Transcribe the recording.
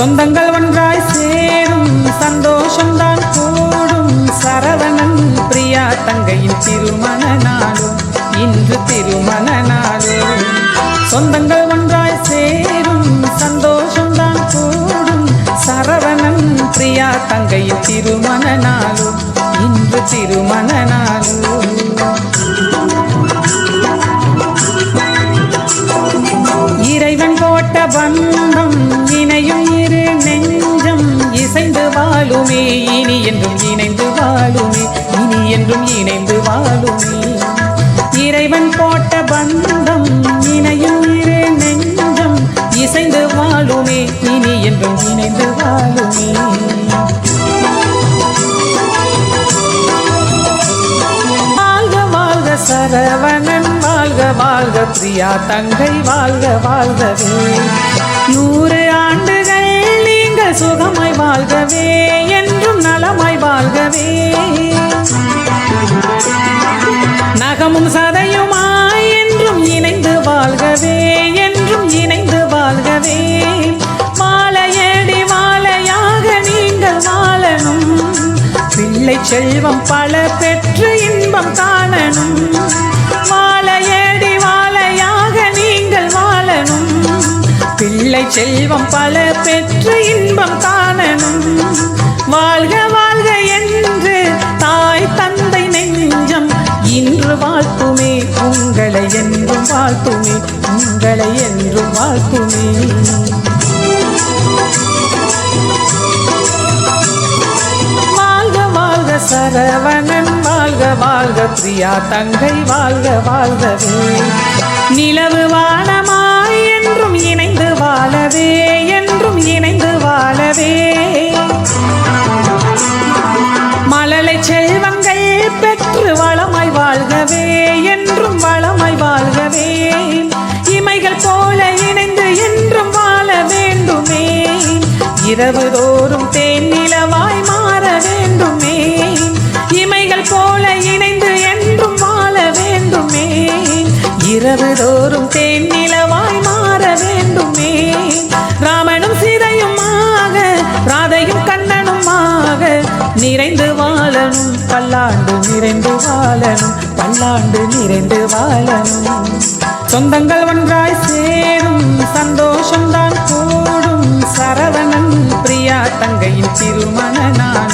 சொந்தங்கள் ஒன்றாய் சேரும். சந்தோஷம்தான் கூடும். சரவணன் பிரியா தங்கையின் திருமண நாளும். இன்று திருமண நாளும். சொந்தங்கள் ஒன்றாய் சேரும். சந்தோஷம்தான் கூடும். சரவணன் பிரியா தங்கையின் திருமண நாளும். இன்று திருமண நாளும். என்றும் இணைந்து வாழுமே இனி என்றும் இணைந்து வாழுமே. இறைவன் போட்ட பந்தம் இணையும் இரு நெஞ்சம் இசைந்து வாழுமே இனி என்றும் இணைந்து வாழுமே. வாழ்க வாழ்க சரவணன் வாழ்க வாழ்க பிரியா தங்கை வாழ்க வாழ்கவே. நூறு ஆண்டுகள் நீங்கள் சுகமாய் வாழ்கவே என் நலமாய் வாழ்கவே. நகமும் சதையுமாய் என்றும் இணைந்து வாழ்கவே என்றும் இணைந்து வாழ்கவே. மாலையடி மாலையாக நீங்கள் வாழணும் பிள்ளை செல்வம் பல பெற்று இன்பம் காணணும் வாழையடி வாழையாக நீங்கள் வாழணும் பிள்ளை செல்வம் பல பெற்று இன்பம் காணணும் வாழ்த்துமே உங்களை என்றும் வாழ்த்துமே உங்களை என்றும் வாழ்த்துமே. வாழ்க வாழ்க சரவணன் வாழ்க வாழ்க பிரியா தங்கை வாழ்க வாழ்கவே. இரவு தோறும் தேன் நிலவாய் மாற வேண்டுமே. இமைகள் போல இணைந்து என்றும் வாழ வேண்டுமே. இரவு தோறும் தேன் நிலவாய் மாற வேண்டுமே. ராமனும் சீதையுமாக ராதையும் கண்ணனுமாக நிறைந்து வாழணும். பல்லாண்டு நிறைந்து வாழணும். பல்லாண்டு நிறைந்து வாழணும். சொந்தங்கள் ஒன்றாய் சேரும் சந்தோஷம்தான் கூடும் சரவணன் பிரியா தங்கையின் திருமண நாளும்